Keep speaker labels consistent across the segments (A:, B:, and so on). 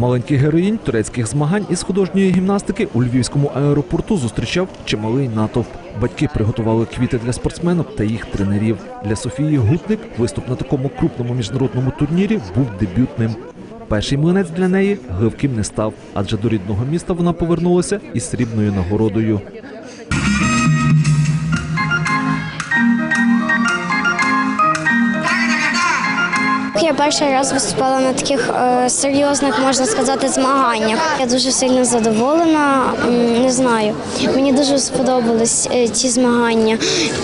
A: Маленький героїнь турецьких змагань із художньої гімнастики у львівському аеропорту зустрічав чималий натовп. Батьки приготували квіти для спортсменок та їх тренерів. Для Софії Гутник виступ на такому крупному міжнародному турнірі був дебютним. Перший млинець для неї гливким не став, адже до рідного міста вона повернулася із срібною нагородою.
B: Я перший раз виступала на таких е, серйозних, можна сказати, змаганнях. Я дуже сильно задоволена. Не знаю. Мені дуже сподобались е, ці змагання.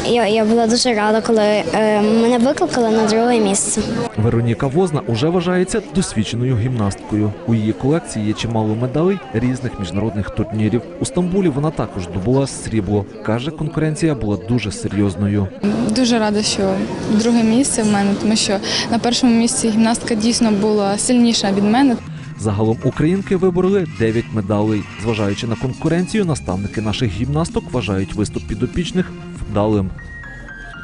B: Я, я була дуже рада, коли е, мене викликали на друге місце.
A: Вероніка Возна уже вважається досвідченою гімнасткою. У її колекції є чимало медалей різних міжнародних турнірів. У Стамбулі вона також здобула срібло. каже, конкуренція була дуже серйозною.
C: Дуже рада, що друге місце в мене, тому що на першому місці гімнастка дійсно була сильніша від мене.
A: Загалом українки вибороли 9 медалей. Зважаючи на конкуренцію, наставники наших гімнасток вважають виступ підопічних вдалим.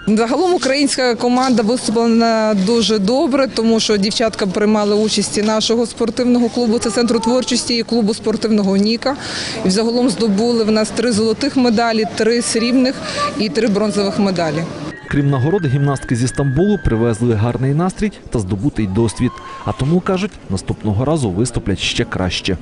D: Загалом українська команда виступила дуже добре, тому що дівчатка приймали участь нашого спортивного клубу, це центру творчості і клубу спортивного Ніка. І взагалом здобули в нас три золотих медалі, три срібних і три бронзових медалі.
A: Крім нагороди, гімнастки зі Стамбулу привезли гарний настрій та здобутий досвід. А тому кажуть, наступного разу виступлять ще краще.